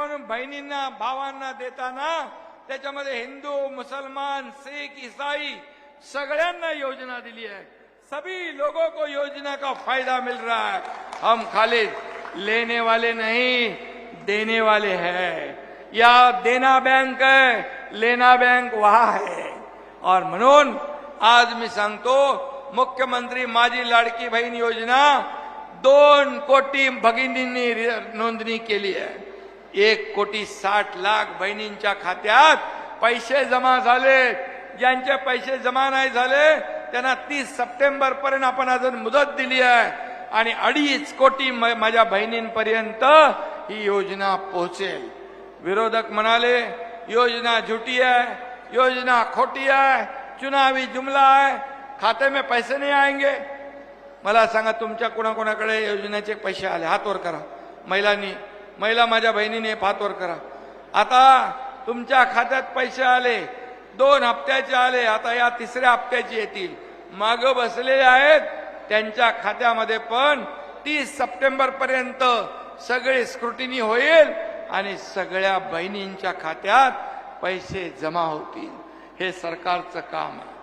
म्हणून बहिणींना भावांना देताना, त्याच्यामध्ये हिंदू, मुसलमान शीख ईसाई सगळ्यांना योजना दिली है सभी लोगों को योजना का फ़ायदा मिल रहा है. हम खाली लेने वाले नहीं देने वाले हैं. या देना बैंक है, लेना बैंक वहा है. और म्हणून आज मी सांगतो मुख्यमंत्री माझी लाडकी बहीण योजना दोन कोटी भगिनींनी नोंदणी केली आहे एक कोटी साठ लाख बहिणींच्या खात्यात पैसे जमा झाले. ज्यांचे पैसे जमा नाही झाले त्यांना तीस सप्टेंबर पर्यंत आपण अजून मुदत दिली आहे. आणि अडीच कोटी म- माझ्या बहिणींपर्यंत ही योजना पोहोचेल. विरोधक म्हणाले योजना झुटी आहे योजना खोटी आहे चुनावी जुमला आहे खाते में पैसे नाही आएंगे. मला सांगा तुमच्या कोणाकोणाकडे योजनेचे पैसे आले? हात वर करा. महिलांनी महिला माझ्या बहिणीने फातवर करा. आता तुमच्या खात्यात पैसे आले दोन हप्त्याचे आले आता या तिसऱ्या हप्त्याचे येतील. माग बसलेले आहेत त्यांच्या खात्यामध्ये पण तीस सप्टेंबर पर्यंत सगळी स्क्रुटिनी होईल आणि सगळ्या बहिणींच्या खात्यात पैसे जमा होतील. हे सरकारचं काम आहे.